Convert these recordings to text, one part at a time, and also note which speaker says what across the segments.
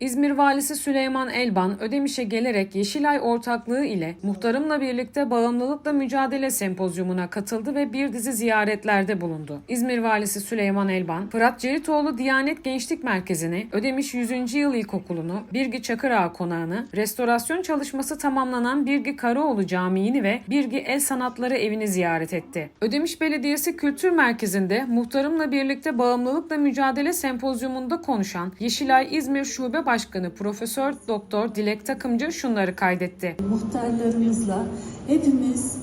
Speaker 1: İzmir Valisi Süleyman Elban, Ödemiş'e gelerek Yeşilay ortaklığı ile muhtarımla birlikte bağımlılıkla mücadele sempozyumuna katıldı ve bir dizi ziyaretlerde bulundu. İzmir Valisi Süleyman Elban, Fırat Ceritoğlu Diyanet Gençlik Merkezi'ni, Ödemiş 100. Yıl İlkokulu'nu, Birgi Çakırağı Konağı'nı, restorasyon çalışması tamamlanan Birgi Karaoğlu Camii'ni ve Birgi El Sanatları Evi'ni ziyaret etti. Ödemiş Belediyesi Kültür Merkezi'nde muhtarımla birlikte bağımlılıkla mücadele sempozyumunda konuşan Yeşilay İzmir Şube Başkanı Profesör Doktor Dilek Takımcı şunları kaydetti.
Speaker 2: muhtarlarımızla hepimiz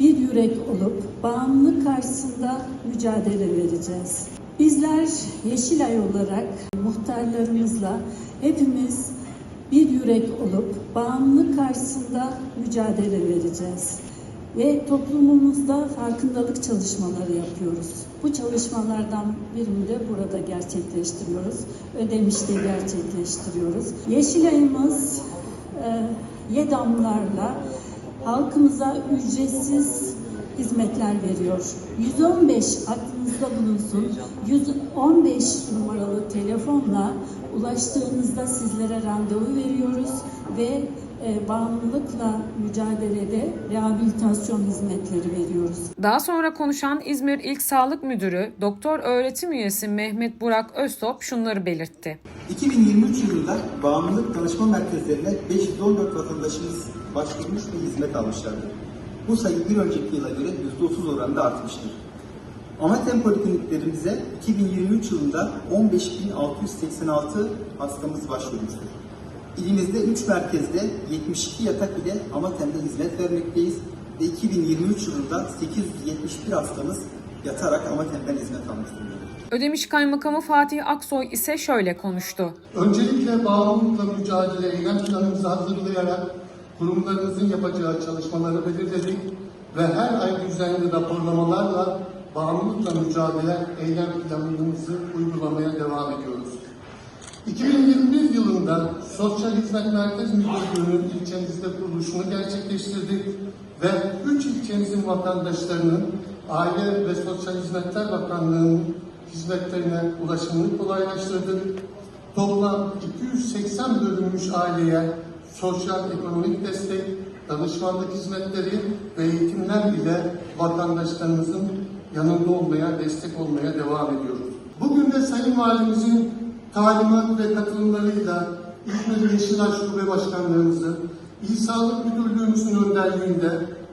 Speaker 2: bir yürek olup bağımlılık karşısında mücadele vereceğiz. Bizler Yeşilay olarak muhtarlarımızla hepimiz bir yürek olup bağımlılık karşısında mücadele vereceğiz. Ve toplumumuzda farkındalık çalışmaları yapıyoruz. Bu çalışmalardan birini de burada gerçekleştiriyoruz. Ödemiş'te gerçekleştiriyoruz. Yeşilay'ımız e, YEDAM'larla halkımıza ücretsiz hizmetler veriyor. 115 aklınızda bulunsun. 115 numaralı telefonla ulaştığınızda sizlere randevu veriyoruz ve e, bağımlılıkla mücadelede rehabilitasyon hizmetleri veriyoruz.
Speaker 1: Daha sonra konuşan İzmir İl Sağlık Müdürü Doktor Öğretim Üyesi Mehmet Burak Öztop şunları belirtti.
Speaker 3: 2023 yılında bağımlılık danışma merkezlerine 514 vatandaşımız başvurmuş ve hizmet almışlardır. Bu sayı bir önceki yıla göre %30 oranında artmıştır. Amatem polikliniklerimize 2023 yılında 15.686 hastamız başvurmuştur. İlimizde 3 merkezde 72 yatak ile Amatem'de hizmet vermekteyiz ve 2023 yılında 871 hastamız yatarak Amatem'den hizmet almış durumdadır.
Speaker 1: Ödemiş Kaymakamı Fatih Aksoy ise şöyle konuştu.
Speaker 4: Öncelikle bağımlılıkla mücadele eylem planımızı hazırlayarak kurumlarımızın yapacağı çalışmaları belirledik ve her ay düzenli raporlamalarla bağımlılıkla mücadele eylem planımızı uygulamaya devam ediyoruz. 2021 yılında Sosyal Hizmet Merkez Müdürlüğü'nün ilçemizde kuruluşunu gerçekleştirdik ve 3 ilçemizin vatandaşlarının Aile ve Sosyal Hizmetler Bakanlığı'nın hizmetlerine ulaşımını kolaylaştırdık. Toplam 280 bölünmüş aileye sosyal ekonomik destek, danışmanlık hizmetleri ve eğitimler ile vatandaşlarımızın yanında olmaya, destek olmaya devam ediyoruz. Bugün de Sayın Valimizin talimat ve katılımlarıyla İzmir Yeşilay Şube Başkanlığımızı, İl Sağlık Müdürlüğümüzün önderliğinde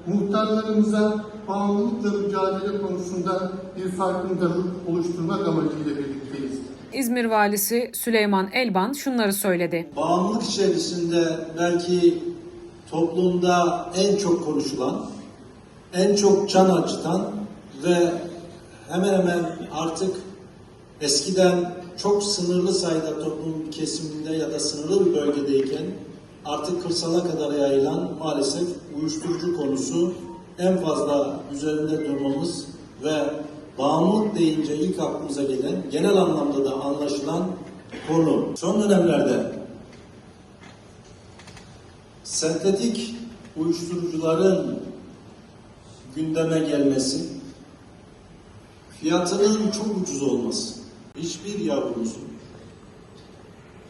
Speaker 4: muhtarlarımıza bağımlılıkla mücadele konusunda bir farkındalık oluşturmak amacıyla birlikteyiz.
Speaker 1: İzmir Valisi Süleyman Elban şunları söyledi.
Speaker 5: bağımlılık içerisinde belki toplumda en çok konuşulan, en çok can acıtan ve hemen hemen artık eskiden çok sınırlı sayıda toplum kesiminde ya da sınırlı bir bölgedeyken artık kırsala kadar yayılan maalesef uyuşturucu konusu en fazla üzerinde durmamız ve bağımlılık deyince ilk aklımıza gelen genel anlamda da anlaşılan konu. Son dönemlerde sentetik uyuşturucuların gündeme gelmesi, fiyatının çok ucuz olması, hiçbir yavrumuzun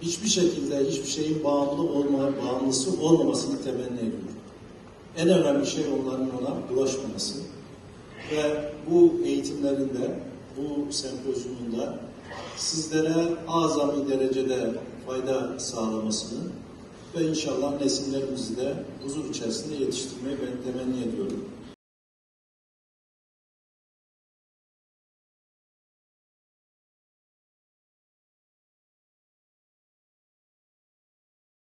Speaker 5: hiçbir şekilde hiçbir şeyin bağımlı olma, bağımlısı olmamasını temenni ediyorum. En önemli şey onların ona bulaşmaması ve bu eğitimlerinde, bu sempozyumunda sizlere azami derecede fayda sağlamasını ve inşallah nesillerimizi de huzur içerisinde yetiştirmeyi ben temenni ediyorum.